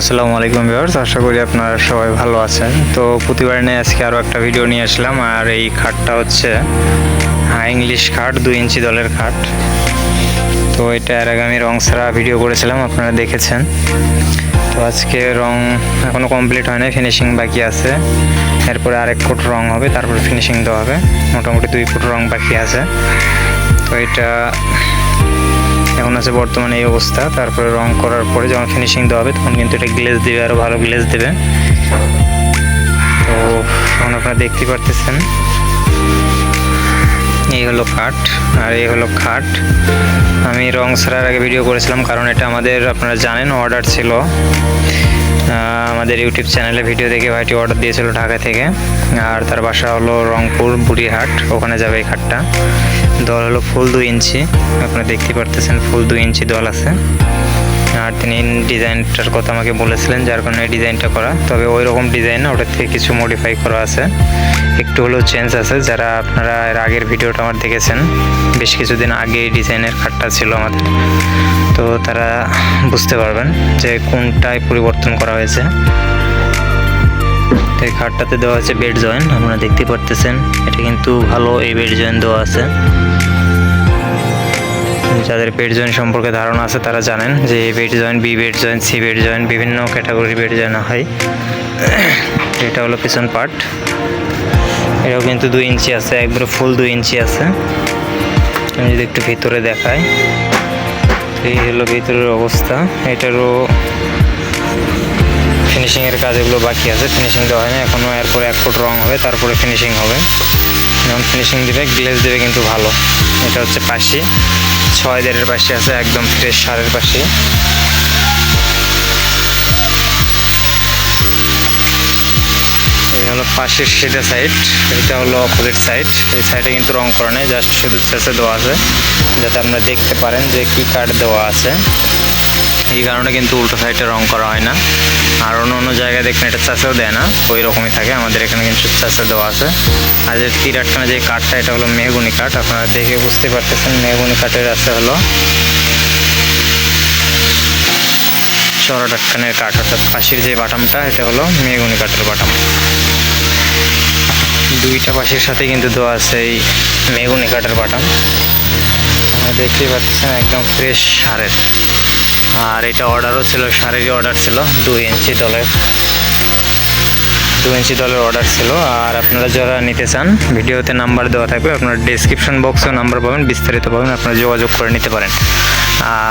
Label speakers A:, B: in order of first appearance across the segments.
A: আসসালামু আলাইকুম ভিউয়ার্স আশা করি আপনারা সবাই ভালো আছেন। তো প্রতিবার নিয়ে আজকে আরও একটা ভিডিও নিয়ে আসলাম আর এই খাটটা হচ্ছে হ্যাঁ, ইংলিশ খাট দুই ইঞ্চি দলের খাট। তো এটা এর আগে আমি রং ছাড়া ভিডিও করেছিলাম আপনারা দেখেছেন। তো আজকে রং এখনও কমপ্লিট হয় ফিনিশিং বাকি আছে। এরপরে আরেক ফুট রং হবে তারপরে ফিনিশিং দেওয়া হবে। মোটামুটি দুই ফুট রং বাকি আছে। তো এটা এখন আছে বর্তমানে এই অবস্থা? তারপরে রং করার পরে যখন ফিনিশিং দেওয়া হবে, তখন কিন্তু এটা গ্লেজ দেবে আরও ভালো গ্লেজ দেবে। তো এখন আপনারা দেখতে পারতেছেন। এই হলো কাঠ, আর এই হলো খাট। আমি রং ছাড়ার আগে ভিডিও করেছিলাম, কারণ এটা আমাদের, আপনারা জানেন অর্ডার ছিল। আমাদের ইউটিউব চ্যানেলে ভিডিও দেখে ভাইটি অর্ডার দিয়েছিল ঢাকা থেকে। আর তার বাসা হলো রংপুর বুড়িহাট, ওখানে যাবে এই খাটটা। দল হলো ফুল দুই ইঞ্চি। আপনারা দেখতে পারতেছেন ফুল দুই ইঞ্চি দল আছে। আর তিনি ডিজাইনটার কথা আমাকে বলেছিলেন, যার কারণে ডিজাইনটা করা। তবে ওই রকম ডিজাইন না, ওটার থেকে কিছু মডিফাই করা আছে। একটু হলেও চেঞ্জ আছে। যারা আপনারা এর আগের ভিডিওটা আমার দেখেছেন, বেশ কিছুদিন আগে এই ডিজাইনের খাটটা ছিল আমাদের। তো তারা বুঝতে পারবেন যে কোনটায় পরিবর্তন করা হয়েছে। তো এই খাটটাতে দেওয়া আছে বেড জয়েন্ট আপনারা দেখতে পারতেছেন, এটা কিন্তু ভালো এই বেড জয়েন্ট দেওয়া আছে। যাদের বেড জয়েন্ট সম্পর্কে ধারণা আছে, তারা জানেন যে এই bed joint B bed joint C bed joint বিভিন্ন ক্যাটাগরি বেড জয়েন্ট হয়। এটা হলো পিছন পার্ট এটাও কিন্তু দুই ইঞ্চি আছে, একবারে ফুল দুই ইঞ্চি আছে। আমি যদি একটু ভিতরে দেখাই, এই হলো ভিতরের অবস্থা। এটারও ফিনিশিংয়ের কাজ এগুলো বাকি আছে। ফিনিশিং দেওয়া হয় না এখনও এরপরে এক ফুট রং হবে, তারপরে ফিনিশিং হবে। যখন ফিনিশিং দেবে গ্লেজ দেবে কিন্তু ভালো। এটা হচ্ছে পাশি। ছয় দেড়ের পাশে আছে, একদম ফ্রেশ সারের পাশে। এই হলো পাশের সেটা সাইড এটা হলো অপোজিট সাইড এই সাইডে কিন্তু রং করা নেই জাস্ট শুধু শেষে দেওয়া আছে, যাতে আপনারা দেখতে পারেন যে কি কাঠ দেওয়া আছে। এই কারণে কিন্তু উল্টো সাইডে রং করা হয় না। আর অন্য অন্য জায়গায় দেখবেন এটা চাষেও দেয় না, ওই রকমই থাকে। আমাদের এখানে কিন্তু চাষে দেওয়া আছে। আর যে তীর যে কাঠটা, এটা হলো মেহগুনি কাঠ। আপনারা দেখে বুঝতে পারতেছেন মেহগুনি কাঠের আছে হলো চড়া ডাটখানের কাঠ, অর্থাৎ পাশের যে বাটামটা, এটা হলো মেহগুনি কাঠের বাটাম। দুইটা পাশের সাথে কিন্তু দেওয়া আছে এই মেগুনি কাঠের বাটাম। দেখতেই পাচ্ছেন একদম ফ্রেশ সারের। আর এটা অর্ডারও ছিল সারেরই অর্ডার ছিল, দুই ইঞ্চি দলের দু ইঞ্চি দলের অর্ডার ছিল, আর আপনারা যারা নিতে চান, ভিডিওতে নাম্বার দেওয়া থাকবে, আপনার ডিসক্রিপশন বক্সেও নাম্বার পাবেন, বিস্তারিত পাবেন, আপনারা যোগাযোগ করে নিতে পারেন।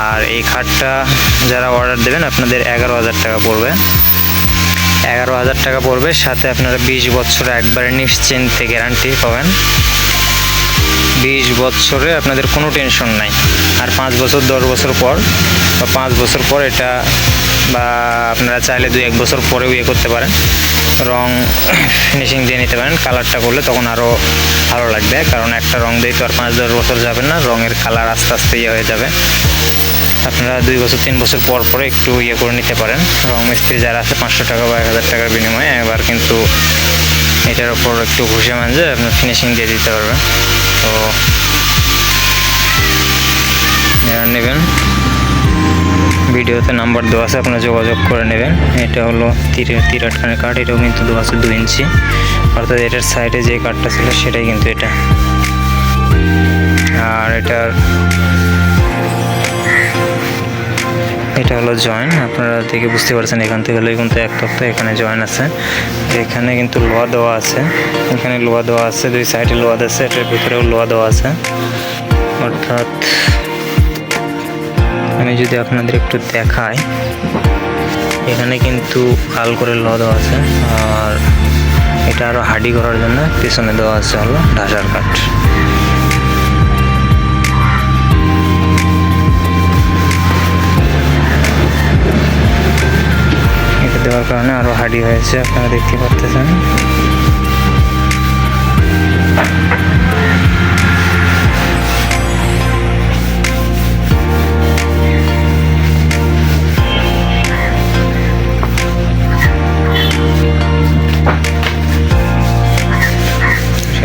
A: আর এই খাটটা যারা অর্ডার দেবেন, আপনাদের এগারো হাজার টাকা পড়বে। এগারো হাজার টাকা পড়বে, সাথে আপনারা বিশ বছর একবারে নিশ্চিন্তে গ্যারান্টি পাবেন। বিশ বছরে আপনাদের কোনো টেনশন নাই। আর পাঁচ বছর, দশ বছর পর বা পাঁচ বছর পর এটা, বা আপনারা চাইলে দুই এক বছর পরেও ইয়ে করতে পারেন। রং ফিনিশিং দিয়ে নিতে পারেন, কালারটা করলে তখন আরও ভালো লাগবে। কারণ একটা রং দিয়ে তো আর পাঁচ দশ বছর যাবে না, রঙের কালার আস্তে আস্তে ইয়ে হয়ে যাবে। আপনারা দুই বছর, তিন বছর পর পরে একটু ইয়ে করে নিতে পারেন। রং মিস্ত্রি যারা আছে, পাঁচশো টাকা বা এক হাজার টাকার বিনিময়ে এবার কিন্তু এটার ওপর একটু ঘুষে মানজে আপনার ফিনিশিং দিয়ে দিতে পারবেন। তো নেবেন। ভিডিওতে নাম্বার দেওয়া আছে, আপনারা যোগাযোগ করে নেবেন। এটা হলো তীর আটখানের কাঠ, এটাও কিন্তু দেওয়া আছে দুই ইঞ্চি। অর্থাৎ এটার সাইডে যে কাঠটা ছিল, সেটাই কিন্তু এটা। আর এটার এটা হলো জয়েন, আপনারা দেখে বুঝতে পারছেন, এখান থেকে হলে কিন্তু এক তক্তা এখানে জয়েন আছে। এখানে কিন্তু লোহা দেওয়া আছে। এখানে লোহা দেওয়া আছে, দুই সাইডে লোহা আছে, এটার ভিতরেও লোহা দেওয়া আছে। অর্থাৎ আমি যদি আপনাদের একটু দেখাই এখানে কিন্তু কাল করে ল দেওয়া আছে, আর এটা আরও হাডি করার জন্য পিছনে দেওয়া আছে হলো ঢাসার কাঠ। এটা দেওয়ার কারণে আরও হাডি হয়েছে, আপনারা দেখতে পাচ্ছেন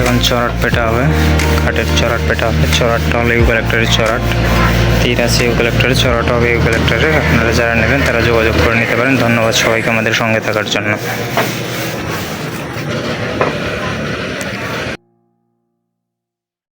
A: এখন চড়াট পেটা হবে। কাঠের চড়াট পেটা হবে। চড়াটটা হলো ইউক্যালেক্টারের চড়াট তীর আছে ইউক্যালেক্টারে চড়াটা হবে ইউক্যালেক্টারে আপনারা যারা নেবেন তারা যোগাযোগ করে নিতে পারেন। ধন্যবাদ সবাইকে আমাদের সঙ্গে থাকার জন্য।